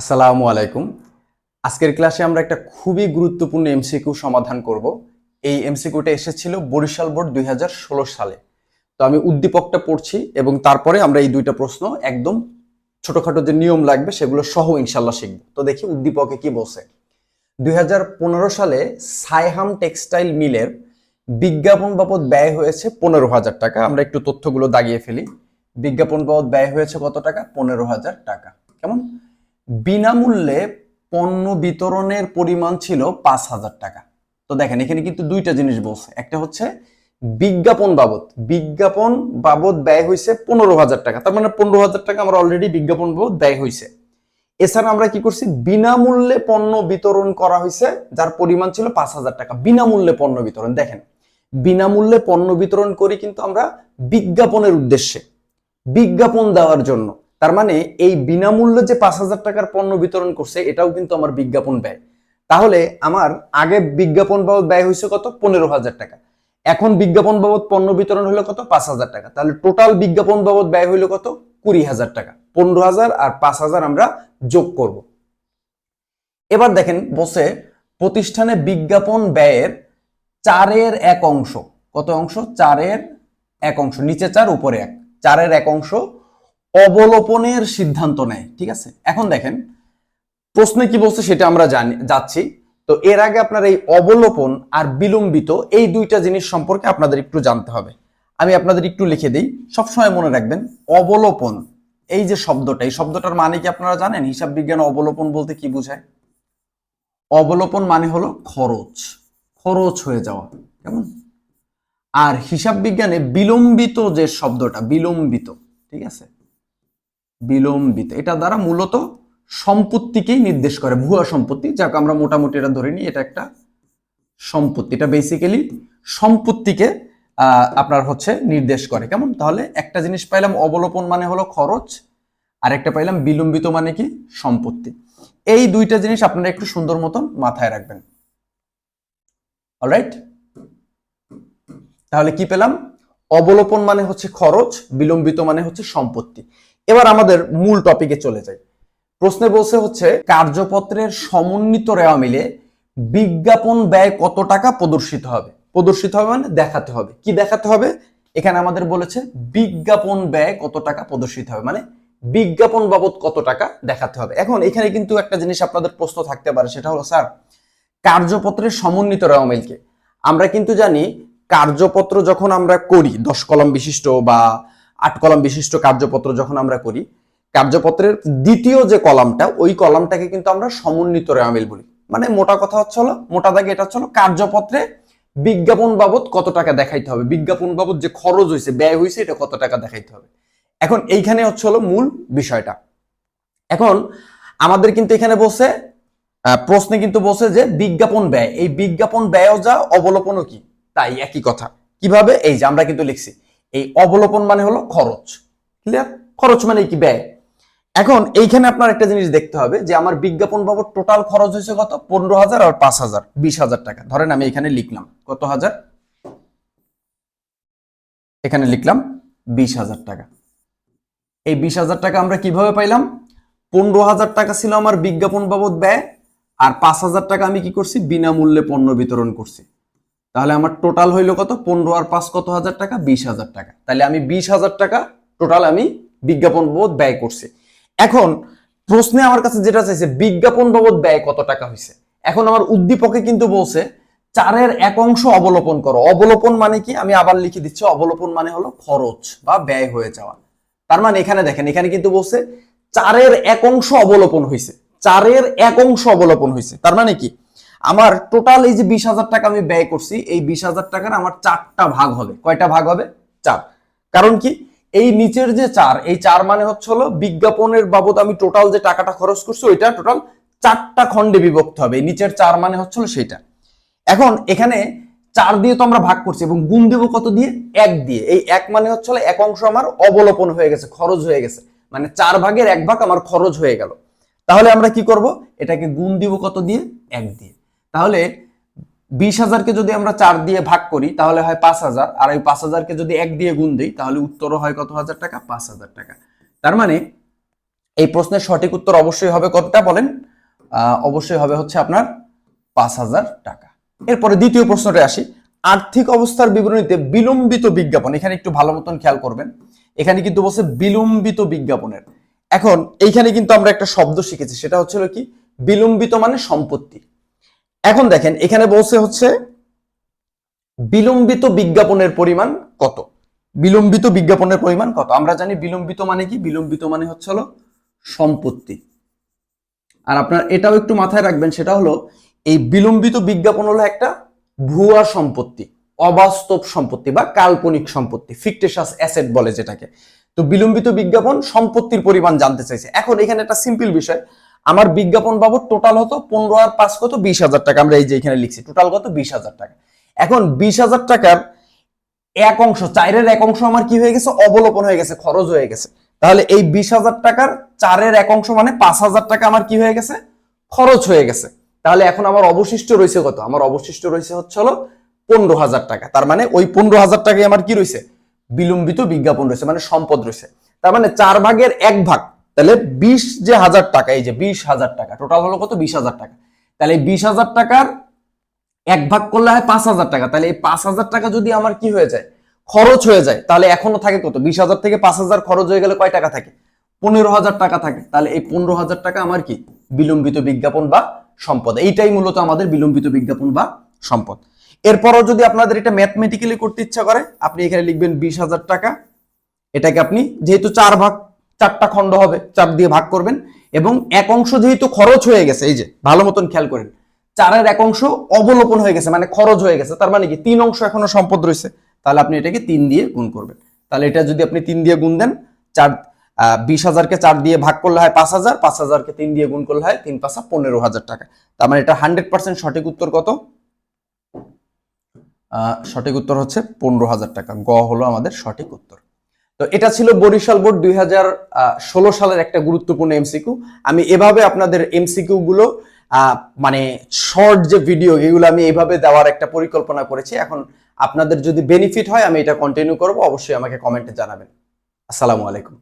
আসসালামু আলাইকুম। আজকের ক্লাসে আমরা একটা খুবই গুরুত্বপূর্ণ এমসিকিউ সমাধান করব। এই এমসিকিউটা এসেছিল বরিশাল বোর্ড দুই হাজার ষোলো সালে। তো আমি উদ্দীপকটা পড়ছি এবং তারপরে আমরা এই দুইটা প্রশ্ন একদম ছোটোখাটো যে নিয়ম লাগবে সেগুলো সহ ইনশাল্লাহ শিখব। তো দেখি উদ্দীপকে কি বলছে। দুই সালে সাইহাম টেক্সটাইল মিলের বিজ্ঞাপন বাবদ ব্যয় হয়েছে পনেরো হাজার টাকা। আমরা একটু তথ্যগুলো দাগিয়ে ফেলি। বিজ্ঞাপন বাবদ ব্যয় হয়েছে কত টাকা? পনেরো হাজার টাকা। কেমন? বিনামূল্যে পণ্য বিতরণের পরিমাণ ছিল পাঁচ হাজার টাকা। তো দেখেন, এখানে কিন্তু দুইটা জিনিস বলছে। একটা হচ্ছে বিজ্ঞাপন বাবদ। বিজ্ঞাপন বাবদ ব্যয় হয়েছে পনেরো হাজার টাকা। তার মানে পনেরো হাজার টাকা আমরা অলরেডি বিজ্ঞাপন বাবদ ব্যয় হয়েছে এছাড়া আমরা কি করছি? বিনামূল্যে পণ্য বিতরণ করা হয়েছে যার পরিমাণ ছিল পাঁচ হাজার টাকা। বিনামূল্যে পণ্য বিতরণ। দেখেন, বিনামূল্যে পণ্য বিতরণ করি কিন্তু আমরা বিজ্ঞাপনের উদ্দেশ্যে। বিজ্ঞাপন দেওয়ার জন্য। তার মানে এই বিনামূল্যে যে পাঁচ হাজার টাকার পণ্য বিতরণ করছে, এটাও কিন্তু আমার বিজ্ঞাপন ব্যয়। তাহলে আমার আগে বিজ্ঞাপন বাবদ ব্যয় হয়েছে কত? পনেরো হাজার টাকা। এখন বিজ্ঞাপন বাবদ পণ্য বিতরণ হলো কত? পাঁচ হাজার টাকা। তাহলে টোটাল বিজ্ঞাপন বাবদ ব্যয় হইল কত? কুড়ি হাজার টাকা। পনেরো হাজার আর পাঁচ হাজার আমরা যোগ করব। এবার দেখেন বসে প্রতিষ্ঠানে বিজ্ঞাপন ব্যয়ের চারের এক অংশ। কত অংশ? চারের এক অংশ। নিচে চার, উপরে এক। চারের এক অংশ অবলোপনের সিদ্ধান্ত নেয়, ঠিক আছে? এখন দেখেন, প্রশ্নে কি বলছে সেটা আমরা জানি, যাচ্ছি। তো এর আগে আপনার এই অবলোপন আর বিলম্বিত, এই দুইটা জিনিস সম্পর্কে আপনাদের একটু জানতে হবে। আমি আপনাদের একটু লিখে দিই, সবসময় মনে রাখবেন, অবলোপন, এই যে শব্দটা, এই শব্দটার মানে কি আপনারা জানেন? হিসাব বিজ্ঞান অবলোপন বলতে কি বোঝায়? অবলোপন মানে হলো খরচ খরচ হয়ে যাওয়া, কেমন? আর হিসাব বিজ্ঞানে বিলম্বিত যে শব্দটা, বিলম্বিত, ঠিক আছে? বিলম্বিত। এটা দ্বারা মূলত সম্পত্তিকেই নির্দেশ করে, ভুয়া সম্পত্তি। যাকে, আমরা মোটামুটি এটা ধরে নিই, এটা একটা সম্পত্তি। এটা বেসিক্যালি সম্পত্তিকে আপনার হচ্ছে নির্দেশ করে। কেমন? তাহলে একটা জিনিস পাইলাম, অবলোপন মানে হলো খরচ। আর একটা পাইলাম, বিলম্বিত মানে কি? সম্পত্তি। এই দুইটা জিনিস আপনারা একটু সুন্দর মতন মাথায় রাখবেন। অলরাইট তাহলে কি পেলাম? অবলোপন মানে হচ্ছে খরচ, বিলম্বিত মানে হচ্ছে সম্পত্তি। এবার আমাদের মূল টপিকে চলে যাই। প্রশ্নে বলছে হচ্ছে, কার্যপত্রের সমন্বিত রেওয়া মিলে বিজ্ঞাপন ব্যয় কত টাকা প্রদর্শিত হবে? প্রদর্শিত হবে মানে দেখাতে হবে। কি দেখাতে হবে? এখানে আমাদের বলেছে বিজ্ঞাপন ব্যয় কত টাকা প্রদর্শিত হবে? মানে বিজ্ঞাপন বাবদ কত টাকা দেখাতে হবে। এখন এখানে কিন্তু একটা জিনিস আপনাদের প্রশ্ন থাকতে পারে, সেটা হলো, স্যার, কার্যপত্রের সমন্বিত রেওয়া আমরা কিন্তু জানি, কার্যপত্র যখন আমরা করি, দশ কলম বিশিষ্ট বা আট কলম বিশিষ্ট কার্যপত্র যখন আমরা করি, কার্যপত্রের দ্বিতীয় যে কলামটা, ওই কলামটাকে কিন্তু আমরা সমন্বিত রেওয়ামিল বলি। মানে মোটা কথা হচ্ছে হলো, মোটা দাগে এটা হচ্ছে হলো কার্যপত্রে বিজ্ঞাপন বাবদ কত টাকা দেখাইতে হবে। বিজ্ঞাপন বাবদ যে খরচ হয়েছে ব্যয় হয়েছে এটা কত টাকা দেখাইতে হবে। এখন এইখানে হচ্ছে হলো মূল বিষয়টা। এখন আমাদের কিন্তু এখানে বসে প্রশ্নে কিন্তু বসে যে বিজ্ঞাপন ব্যয়। এই বিজ্ঞাপন ব্যয়ও যা, অবলোপনও কি? তাই একই কথা। কীভাবে? এই যে আমরা কিন্তু লিখছি। এই অবলোপন মানে হলো খরচ। ক্লিয়ার খরচ মানে কি? ব্যয়। এখন এইখানে আপনার একটা জিনিস দেখতে হবে যে আমার বিজ্ঞাপন বাবদ টোটাল খরচ হয়েছে কত? পনেরো হাজার আর পাঁচ হাজার, বিশ হাজার টাকা। ধরেন আমি এখানে লিখলাম। কত হাজার? এখানে লিখলাম বিশ হাজার টাকা। এই বিশ হাজার টাকা আমরা কীভাবে পাইলাম? পনেরো হাজার টাকা ছিল আমার বিজ্ঞাপন বাবদ ব্যয় আর পাঁচ হাজার টাকা আমি কি করছি? বিনামূল্যে পণ্য বিতরণ করছি। তাহলে আমার টোটাল হইল কত? পনেরো আর পাঁচ কত হাজার টাকা? বিশ হাজার টাকা। তাহলে আমি বিশ হাজার টাকা টোটাল আমি বিজ্ঞাপন বাবদ ব্যয় করছি। এখন প্রশ্নে আমার কাছে যেটা চাইছে, বিজ্ঞাপন বাবদ ব্যয় কত টাকা হয়েছে এখন আমার উদ্দীপকে কিন্তু বলছে, চারের এক অংশ অবলোপন করো। অবলোপন মানে কি? আমি আবার লিখে দিচ্ছি, অবলোপন মানে হলো খরচ বা ব্যয় হয়ে যাওয়া। তার মানে এখানে দেখেন, এখানে কিন্তু বলছে, চারের এক অংশ অবলোপন হয়েছে চারের এক অংশ অবলোপন হয়েছে তার মানে কি? আমার টোটাল এই যে বিশ হাজার টাকা আমি ব্যয় করছি, এই বিশ হাজার টাকার আমার চারটা ভাগ হবে। কয়টা ভাগ হবে? চার। কারণ কি? এই নিচের যে চার, এই চার মানে হচ্ছে হলো বিজ্ঞাপনের বাবদ আমি টোটাল যে টাকাটা খরচ করছি, ওইটা টোটাল চারটা খণ্ডে বিভক্ত হবে। নিচের চার মানে হচ্ছে হলো সেইটা। এখন এখানে চার দিয়ে তো আমরা ভাগ করছি, এবং গুণ দেবো কত দিয়ে? এক দিয়ে। এই এক মানে হচ্ছে হলো এক অংশ আমার অবলোপন হয়ে গেছে, খরচ হয়ে গেছে। মানে চার ভাগের এক ভাগ আমার খরচ হয়ে গেল। তাহলে আমরা কি করব? এটাকে গুণ দিব কত দিয়ে? এক দিয়ে। তাহলে বিশ হাজারকে যদি আমরা চার দিয়ে ভাগ করি, তাহলে হয় পাঁচ হাজার। আর ওই পাঁচ হাজারকে যদি এক দিয়ে গুণ দিই, তাহলে উত্তরও হয় কত হাজার টাকা? পাঁচ হাজার টাকা। তার মানে এই প্রশ্নের সঠিক উত্তর অবশ্যই হবে কতটা বলেন? অবশ্যই হবে হচ্ছে আপনার পাঁচ হাজার টাকা। এরপরে দ্বিতীয় প্রশ্নটা আসি। আর্থিক অবস্থার বিবরণীতে বিলম্বিত বিজ্ঞাপন, এখানে একটু ভালো মতন খেয়াল করবেন। এখানে কিন্তু বলছে বিলম্বিত বিজ্ঞাপনের। এখন এইখানে কিন্তু আমরা একটা শব্দ শিখেছি, সেটা হচ্ছিল কি? বিলম্বিত মানে সম্পত্তি। এখন দেখেন, এখানে বলছে হচ্ছে বিলম্বিত বিজ্ঞাপনের পরিমাণ কত? বিলম্বিত বিজ্ঞাপনের পরিমাণ কত? আমরা জানি বিলম্বিত মানে কি? বিলম্বিত মানে হচ্ছে হলো সম্পত্তি। আর আপনার এটাও একটু মাথায় রাখবেন, সেটা হলো এই বিলম্বিত বিজ্ঞাপন হলো একটা ভুয়া সম্পত্তি, অবাস্তব সম্পত্তি বা কাল্পনিক সম্পত্তি ফিকটেশাস অ্যাসেট বলে যেটাকে। তো বিলম্বিত বিজ্ঞাপন সম্পত্তির পরিমাণ জানতে চাইছে। এখন এখানে একটা সিম্পল বিষয় আমার বিজ্ঞাপন বাবদ টোটাল হতো পনেরো আর পাঁচ কত? বিশ হাজার টাকা। আমরা এই যে এখানে লিখছি টোটাল কত? বিশ হাজার টাকা। এখন বিশ হাজার টাকার এক অংশ, চারের এক অংশ আমার কি হয়ে গেছে? অবলোপন হয়ে গেছে, খরচ হয়ে গেছে। তাহলে এই বিশ হাজার টাকার চারের এক অংশ মানে পাঁচ হাজার টাকা আমার কি হয়ে গেছে? খরচ হয়ে গেছে। তাহলে এখন আমার অবশিষ্ট রয়েছে কত? আমার অবশিষ্ট রয়েছে হচ্ছে হলো পনেরো হাজার টাকা। তার মানে ওই পনেরো হাজার টাকায় আমার কি রয়েছে? বিলম্বিত বিজ্ঞাপন রয়েছে মানে সম্পদ রয়েছে। তার মানে চার ভাগের এক ভাগ। তাহলে বিশ যে হাজার টাকা, এই যে বিশ হাজার টাকা টোটাল হলো কত? বিশ হাজার টাকা। তাহলে বিশ হাজার টাকার এক ভাগ করলে হয় পাঁচ হাজার টাকা। তাহলে এই পাঁচ হাজার টাকা যদি আমার কি হয়ে যায়? খরচ হয়ে যায়। তাহলে এখনও থাকে কত? বিশ হাজার থেকে পাঁচ হাজার খরচ হয়ে গেলে কয় টাকা থাকে? পনেরো হাজার টাকা থাকে। তাহলে এই পনেরো হাজার টাকা আমার কি? বিলম্বিত বিজ্ঞাপন বা সম্পদ। এইটাই মূলত আমাদের বিলম্বিত বিজ্ঞাপন বা সম্পদ। এরপরও যদি আপনাদের এটা ম্যাথমেটিক্যালি করতে ইচ্ছা করে, আপনি এখানে লিখবেন বিশ হাজার টাকা। এটাকে আপনি যেহেতু চার ভাগ চারটা খণ্ড হবে চার দিয়ে ভাগ করবেন। এবং এক অংশ যেহেতু খরচ হয়ে গেছে, এই যে, ভালো মতন খেয়াল করেন, চারের এক অংশ অবলোপন হয়ে গেছে মানে খরচ হয়ে গেছে, তার মানে কি, তিন অংশ এখনও সম্পদ রয়েছে, তাহলে আপনি এটাকে তিন দিয়ে গুণ করবেন। তাহলে এটা যদি আপনি তিন দিয়ে গুণ দেন, চার বিশ হাজারকে চার দিয়ে ভাগ করলে হয় পাঁচ হাজার, পাঁচ হাজারকে তিন দিয়ে গুণ করলে হয় তিন পাঁচা পনেরো হাজার টাকা। তার মানে এটা হান্ড্রেড পার্সেন্ট সঠিক উত্তর কত? সঠিক উত্তর হচ্ছে পনেরো হাজার টাকা। গ হলো আমাদের সঠিক উত্তর। তো এটা ছিল বরিশাল বোর্ড দুই হাজার ষোলো সালের একটা গুরুত্বপূর্ণ এমসিকিউ আমি এভাবে আপনাদের এমসিকিউ গুলো মানে শর্ট যে ভিডিও এগুলো আমি এইভাবে দেওয়ার একটা পরিকল্পনা করেছি। এখন আপনাদের যদি বেনিফিট হয়, আমি এটা কন্টিনিউ করব। অবশ্যই আমাকে কমেন্টে জানাবেন। আসসালামু আলাইকুম।